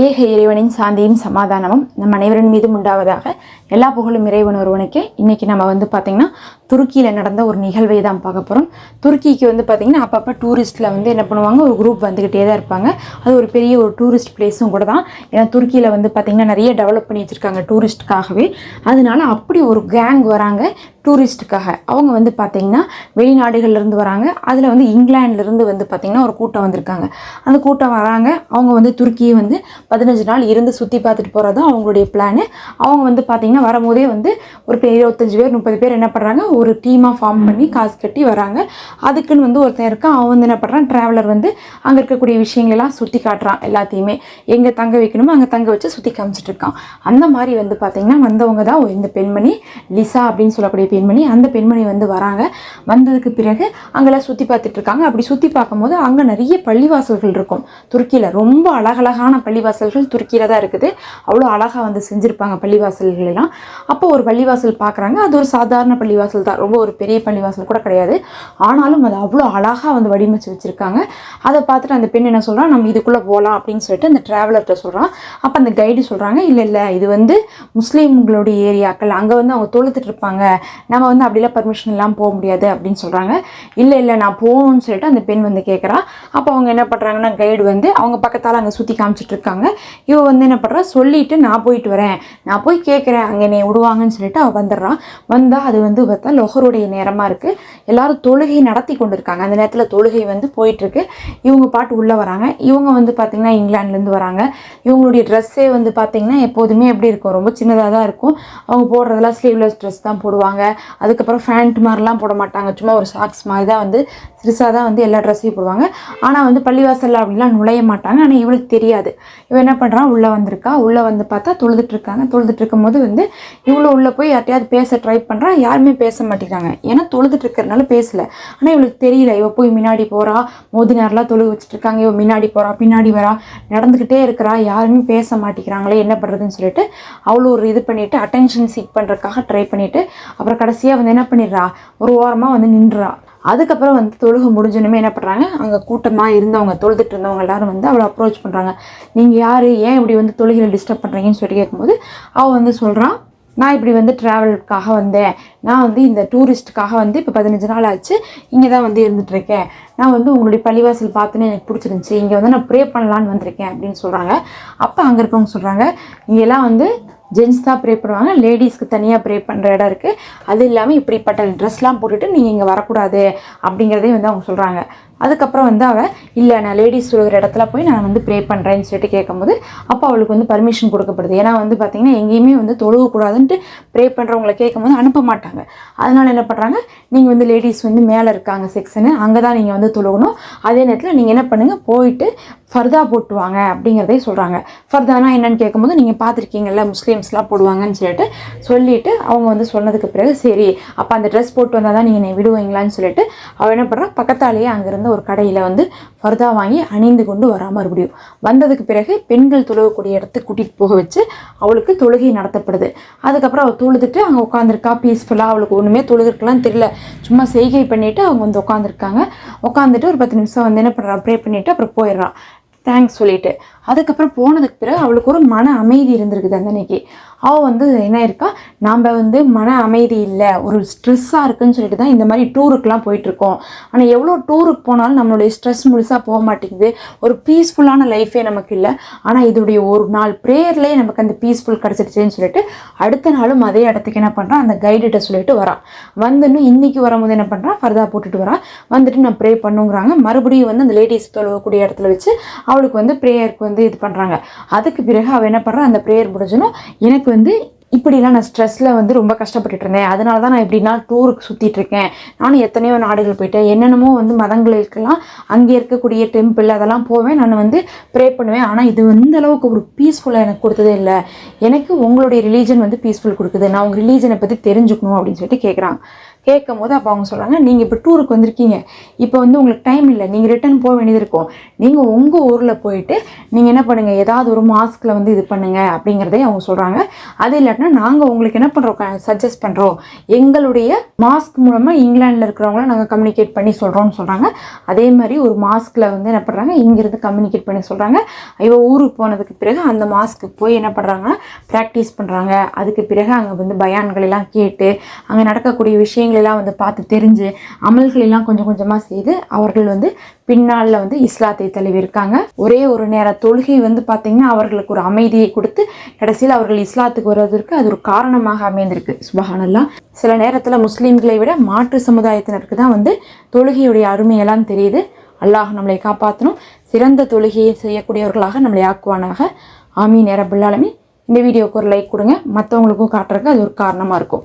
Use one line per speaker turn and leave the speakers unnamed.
ஏக இறைவனின் சாந்தியும் சமாதானமும் நம் அனைவரின் மீதும் உண்டாவதாக எல்லா புகழும் இறைவன் ஒருவனுக்கே. இன்றைக்கி நம்ம வந்து பார்த்திங்கன்னா துருக்கியில் நடந்த ஒரு நிகழ்வை தான் பார்க்க போகிறோம் துருக்கிக்கு வந்து பார்த்திங்கன்னா அப்பப்போ டூரிஸ்ட்டில் வந்து என்ன பண்ணுவாங்க ஒரு குரூப் வந்துக்கிட்டே தான் இருப்பாங்க. அது ஒரு பெரிய ஒரு டூரிஸ்ட் பிளேஸும் கூட தான். ஏன்னா துருக்கியில் வந்து பார்த்திங்கன்னா நிறைய டெவலப் பண்ணி வச்சுருக்காங்க டூரிஸ்ட்டுக்காகவே அதனால அப்படி ஒரு கேங் வராங்க. டூரிஸ்ட்டுக்காக. அவங்க வந்து பார்த்திங்கன்னா வெளிநாடுகள்லேருந்து வராங்க. அதில் வந்து இங்கிலாந்துலேருந்து வந்து பார்த்திங்கன்னா ஒரு கூட்டம் வந்திருக்காங்க. அந்த கூட்டம் வராங்க. அவங்க வந்து துருக்கியை வந்து பதினஞ்சு நாள் இருந்து சுற்றி பார்த்துட்டு போகிறது தான் அவங்களுடைய பிளானு அவங்க வந்து பார்த்திங்கன்னா வரும்போதே வந்து ஒரு இருபத்தஞ்சி இருபத்தஞ்சு பேர் முப்பது பேர் என்ன பண்ணுறாங்க ஒரு டீமாக ஃபார்ம் பண்ணி காசு கட்டி வராங்க. அதுக்குன்னு வந்து ஒருத்தன் இருக்கான். அவன் வந்து என்ன பண்ணுறான் ட்ராவலர் வந்து அங்கே இருக்கக்கூடிய விஷயங்களெல்லாம் சுற்றி காட்டுறான் எல்லாத்தையுமே. எங்கே தங்க வைக்கணுமோ அங்கே தங்க வச்சு சுற்றி காமிச்சிட்டு இருக்கான். அந்த மாதிரி வந்து பார்த்திங்கன்னா வந்தவங்க தான் இந்த பெண்மணி லிசா அப்படின்னு சொல்லக்கூடிய பெண்மணி அந்த பெண்மணி வந்து வராங்க. வந்ததுக்கு பிறகு அங்கெல்லாம் சுற்றி பார்த்துட்டு இருக்காங்க. அப்படி சுற்றி பார்க்கும்போது அங்கே நிறைய பள்ளிவாசல்கள் இருக்கும். துருக்கியில் ரொம்ப அழகழகான பள்ளிவாசல்கள் துருக்கியில் தான் இருக்குது. அவ்வளோ அழகாக வந்து செஞ்சுருப்பாங்க பள்ளிவாசல்கள் எல்லாம். அப்போ ஒரு பள்ளிவாசல் பார்க்குறாங்க. அது ஒரு சாதாரண பள்ளிவாசல் தான். ரொம்ப ஒரு பெரிய பள்ளிவாசல் கூட கிடையாது. ஆனாலும் அது அவ்வளோ அழகாக வந்து வடிவமைச்சு வச்சுருக்காங்க. அதை பார்த்துட்டு அந்த பெண் என்ன சொல்கிறான் நம்ம இதுக்குள்ளே போகலாம் அப்படின்னு சொல்லிட்டு அந்த ட்ராவலர்கிட்ட சொல்கிறான் அப்போ அந்த கைடு சொல்கிறாங்க இல்லை இல்லை. இது வந்து முஸ்லீம்களுடைய ஏரியாக்கள் அங்கே வந்து அவங்க தொழுத்துட்டு இருப்பாங்க. நம்ம வந்து அப்படிலாம் பர்மிஷன் எல்லாம் போக முடியாது அப்படின்னு சொல்கிறாங்க இல்லை இல்லை நான் போகணும்னு சொல்லிட்டு அந்த பெண் வந்து கேட்குறா அப்போ அவங்க என்ன பண்ணுறாங்கன்னா கைடு வந்து அவங்க பக்கத்தால் அங்கே சுற்றி காமிச்சிட்டு இருக்காங்க. இவ வந்து என்ன பண்ணுறா சொல்லிட்டு நான் போயிட்டு வரேன். நான் போய் கேட்குறேன் அங்கே என்னை விடுவாங்கன்னு சொல்லிட்டு அவள் வந்துடுறான் வந்தால் அது வந்து பார்த்தா லொஹருடைய நேரமாக இருக்குது எல்லாரும் தொழுகை நடத்தி கொண்டு இருக்காங்க அந்த நேரத்தில் தொழுகை வந்து போயிட்டுருக்கு இவங்க பாட்டு உள்ளே வராங்க. இவங்க வந்து பார்த்திங்கன்னா இங்கிலாந்துலேருந்து வராங்க. இவங்களுடைய ட்ரெஸ்ஸே வந்து பார்த்திங்கன்னா எப்போதுமே எப்படி இருக்கும்? ரொம்ப சின்னதாக தான் இருக்கும். அவங்க போடுறதெல்லாம் ஸ்லீவ்லெஸ் ட்ரெஸ் தான் போடுவாங்க. அதுக்கப்புறம் ஃபேண்ட் மாதிரிலாம் போட மாட்டாங்க. சும்மா ஒரு சாக்ஸ் மாதிரி தான் வந்து சிறுசாக தான் வந்து எல்லா ட்ரெஸ்ஸையும் போடுவாங்க. ஆனால் வந்து பள்ளிவாசலில் அப்படிலாம் நுழைய மாட்டாங்க. ஆனால் இவளுக்கு தெரியாது. இவன் என்ன பண்ணுறான் உள்ளே வந்திருக்கா. உள்ளே வந்து பார்த்தா தொழுதுட்ருக்காங்க இருக்காங்க. போது வந்து இவ்வளோ உள்ளே போய் யார்ட்டையாவது பேச ட்ரை பண்ணுறா யாருமே பேச மாட்டேங்கிறாங்க. ஏன்னா தொழுதுட்டு இருக்கிறனால பேசல. ஆனால் இவளுக்கு தெரியல. இவ போய் முன்னாடி போகிறா மோதினார்லாம் தொழுக வச்சுட்டு இருக்காங்க. இவ முன்னாடி போகிறா பின்னாடி வரா. நடந்துக்கிட்டே இருக்கிறா. யாருமே பேச மாட்டேங்கிறாங்களே. என்ன பண்ணுறதுன்னு சொல்லிட்டு அவ்வளோ ஒரு இது பண்ணிவிட்டு அட்டென்ஷன் சீக் பண்ணுறதுக்காக ட்ரை பண்ணிவிட்டு அப்புறம் கடைசியாக வந்து என்ன பண்ணிடுறா? ஒரு ஓரமாக வந்து நின்றா. அதுக்கப்புறம் வந்து தொழுகை முடிஞ்சணுமே என்ன பண்ணுறாங்க அங்கே கூட்டமாக இருந்தவங்க தொழுதுட்டு இருந்தவங்க எல்லாரும் வந்து அவளை அப்ரோச் பண்ணுறாங்க நீங்கள் யார்? ஏன் இப்படி வந்து தொழுகையில் டிஸ்டர்ப் பண்ணுறீங்கன்னு சொல்லி கேட்கும்போது அவள் வந்து சொல்கிறான் நான் இப்படி வந்து ட்ராவலுக்காக வந்தேன். நான் வந்து இந்த டூரிஸ்ட்டுக்காக வந்து இப்போ பதினஞ்சு நாள் ஆச்சு. இங்கே தான் வந்து இருந்துகிட்ருக்கேன் நான் வந்து உங்களுடைய பள்ளிவாசல் பார்த்துன்னு எனக்கு பிடிச்சிருந்துச்சி. இங்கே வந்து நான் ப்ரே பண்ணலான்னு வந்திருக்கேன் அப்படின்னு சொல்கிறாங்க அப்போ அங்கே இருக்கவங்க சொல்கிறாங்க இங்கெல்லாம் வந்து ஜென்ஸ் தான் ப்ரே பண்ணுவாங்க. லேடிஸ்க்கு தனியாக ப்ரே பண்ணுற இடம் இருக்குது அது இல்லாமல் இப்படிப்பட்ட ட்ரெஸ்லாம் போட்டுட்டு நீங்கள் இங்கே வரக்கூடாது அப்படிங்கிறதையும் வந்து அவங்க சொல்கிறாங்க அதுக்கப்புறம் வந்து அவள் இல்லை நான் லேடிஸ் சொல்கிற இடத்துல போய் நான் வந்து ப்ரே பண்ணுறேன்னு சொல்லிட்டு கேட்கும்போது அப்போ அவளுக்கு வந்து பர்மிஷன் கொடுக்கப்படுது. ஏன்னா வந்து பார்த்திங்கன்னா எங்கேயுமே வந்து தொழுகக்கூடாதுன்ட்டு ப்ரே பண்ணுறவங்கள கேட்கும்போது அனுப்ப மாட்டாங்க அதனால் என்ன பண்ணுறாங்க நீங்கள் வந்து லேடிஸ் வந்து மேலே இருக்காங்க செக்ஷனு அங்கே தான் நீங்கள் வந்து தொழுகணும். அதே நேரத்தில் நீங்கள் என்ன பண்ணுங்கள் போயிட்டு ஃபர்தா போட்டுவாங்க அப்படிங்கிறதே சொல்கிறாங்க ஃபர்தானா என்னன்னு கேட்கும்போது நீங்கள் பார்த்துருக்கீங்கல்ல முஸ்லீம்ஸ்லாம் போடுவாங்கன்னு சொல்லிட்டு சொல்லிட்டு அவங்க வந்து சொன்னதுக்கு பிறகு சரி அப்போ அந்த ட்ரெஸ் போட்டு வந்தால் தான் நீங்கள் என்னை விடுவீங்களான்னு சொல்லிட்டு அவள் என்ன பண்ணுறா பக்கத்தாலேயே அங்கேருந்து ஒரு கடையில் வந்து ஃபர்தா வாங்கி அணிந்து கொண்டு வரா மறுபடியும். வந்ததுக்கு பிறகு பெண்கள் தொழுகக்கூடிய இடத்துக்கு கூட்டிகிட்டு போக வச்சு அவளுக்கு தொழுகை நடத்தப்படுது. அதுக்கப்புறம் அவள் தொழுதுட்டு அங்கே உட்காந்துருக்கா பீஸ்ஃபுல்லாக அவளுக்கு ஒன்றுமே தொழுதுருக்கலாம் தெரியல. சும்மா செய்கை பண்ணிவிட்டு அவங்க வந்து உட்காந்துருக்காங்க உட்காந்துட்டு ஒரு பத்து நிமிஷம் வந்து என்ன பண்ணுறா ப்ரே பண்ணிவிட்டு அப்புறம் போயிடுறா. தேங்க்ஸ் சொல்லிட்டு. அதுக்கப்புறம் போனதுக்கு பிறகு அவளுக்கு ஒரு மன அமைதி இருந்திருக்குது அந்த அன்னைக்கு அவள் வந்து என்ன இருக்கா நாம் வந்து மன அமைதி இல்லை ஒரு ஸ்ட்ரெஸ்ஸாக இருக்குன்னு சொல்லிட்டு தான் இந்த மாதிரி டூருக்குலாம் போயிட்டுருக்கோம். ஆனால் எவ்வளோ டூருக்கு போனாலும் நம்மளுடைய ஸ்ட்ரெஸ் முழுசாக போக மாட்டேங்குது. ஒரு பீஸ்ஃபுல்லான லைஃபே நமக்கு இல்லை. ஆனால் இதோடைய ஒரு நாள் ப்ரேயர்லேயே நமக்கு அந்த பீஸ்ஃபுல் கிடச்சிடுச்சேன்னு சொல்லிட்டு அடுத்த நாளும் அதே இடத்துக்கு என்ன பண்ணுறான் அந்த கைடுகிட்ட சொல்லிட்டு வரான் வந்துன்னு இன்றைக்கி வரும்போது என்ன பண்ணுறான் ஃபர்தா போட்டுட்டு வரான் வந்துட்டு நான் ப்ரே பண்ணுங்கிறாங்க. மறுபடியும் வந்து அந்த லேடிஸ் தொழுவக்கூடிய இடத்துல வச்சு அவளுக்கு வந்து ப்ரேயருக்கு வந்து இது பண்ணுறாங்க அதுக்கு பிறகு அவள் என்ன பண்ணுறான் அந்த ப்ரேயர் முடிஞ்சனும் எனக்கு வந்து இப்படிலாம் நான் ஸ்ட்ரெஸ்ஸில் வந்து ரொம்ப கஷ்டப்பட்டுட்டு இருந்தேன். அதனால தான் நான் இப்படின்னா டூருக்கு சுற்றிட்டு இருக்கேன். நானும் எத்தனையோ நாடுகள் போயிட்டேன். என்னென்னமோ வந்து மதங்களுக்கெல்லாம் அங்கே இருக்கக்கூடிய டெம்பிள் அதெல்லாம் போவேன். நான் வந்து ப்ரே பண்ணுவேன். ஆனால் இது இந்த அளவுக்கு ஒரு பீஸ்ஃபுல்லாக எனக்கு கொடுத்ததே இல்லை. எனக்கு உங்களுடைய ரிலீஜன் வந்து பீஸ்ஃபுல் கொடுக்குது. நான் உங்கள் ரிலீஜனை பற்றி தெரிஞ்சுக்கணும் அப்படின்னு சொல்லிட்டு கேட்குறாங்க கேட்கும் போது அப்போ அவங்க சொல்கிறாங்க நீங்கள் இப்போ டூருக்கு வந்திருக்கீங்க. இப்போ வந்து உங்களுக்கு டைம் இல்லை. நீங்கள் ரிட்டர்ன் போக வேண்டியது இருக்கும். நீங்கள் உங்கள் ஊரில் போயிட்டு நீங்கள் என்ன பண்ணுங்கள் ஏதாவது ஒரு மாஸ்கில் வந்து இது பண்ணுங்கள் அப்படிங்கிறதே அவங்க சொல்கிறாங்க அது இல்லாட்டினா நாங்கள் உங்களுக்கு என்ன பண்ணுறோம் சஜஸ்ட் பண்ணுறோம் எங்களுடைய மாஸ்க் மூலமாக இங்கிலாண்டில் இருக்கிறவங்கள நாங்கள் கம்யூனிகேட் பண்ணி சொல்கிறோம்னு சொல்கிறாங்க அதே மாதிரி ஒரு மாஸ்கில் வந்து என்ன பண்ணுறாங்க இங்கேருந்து கம்யூனிகேட் பண்ணி சொல்கிறாங்க இவ ஊருக்கு போனதுக்கு பிறகு அந்த மாஸ்க்கு போய் என்ன பண்ணுறாங்கன்னா ப்ராக்டிஸ் பண்ணுறாங்க அதுக்கு பிறகு அங்கே வந்து பயான்களெல்லாம் கேட்டு அங்கே நடக்கக்கூடிய விஷயங்களெல்லாம் வந்து பார்த்து தெரிஞ்சு அமல்களெல்லாம் கொஞ்சம் கொஞ்சமாக செய்து அவர்கள் வந்து பின்னாளில் வந்து இஸ்லாத்தை தழுவிருக்காங்க ஒரே ஒரு நேர தொழுகை வந்து பார்த்திங்கன்னா அவர்களுக்கு ஒரு அமைதியை கொடுத்து கடைசியில் அவர்கள் இஸ்லாத்துக்கு வருவதற்கு அது ஒரு காரணமாக அமைந்திருக்கு. சுபஹானல்லா. சில நேரத்தில் முஸ்லீம்களை விட மாற்று சமுதாயத்தினருக்கு தான் வந்து தொழுகையுடைய அருமையெல்லாம் தெரியுது. அல்லாஹ் நம்மளை காப்பாற்றணும் சிறந்த தொழுகையை செய்யக்கூடியவர்களாக நம்மளை ஆக்குவானாக. ஆமீன் நேரபுல்லாலுமே இந்த வீடியோவுக்கு ஒரு லைக் கொடுங்க. மற்றவங்களுக்கும் காட்டுறதுக்கு அது ஒரு காரணமாக இருக்கும்.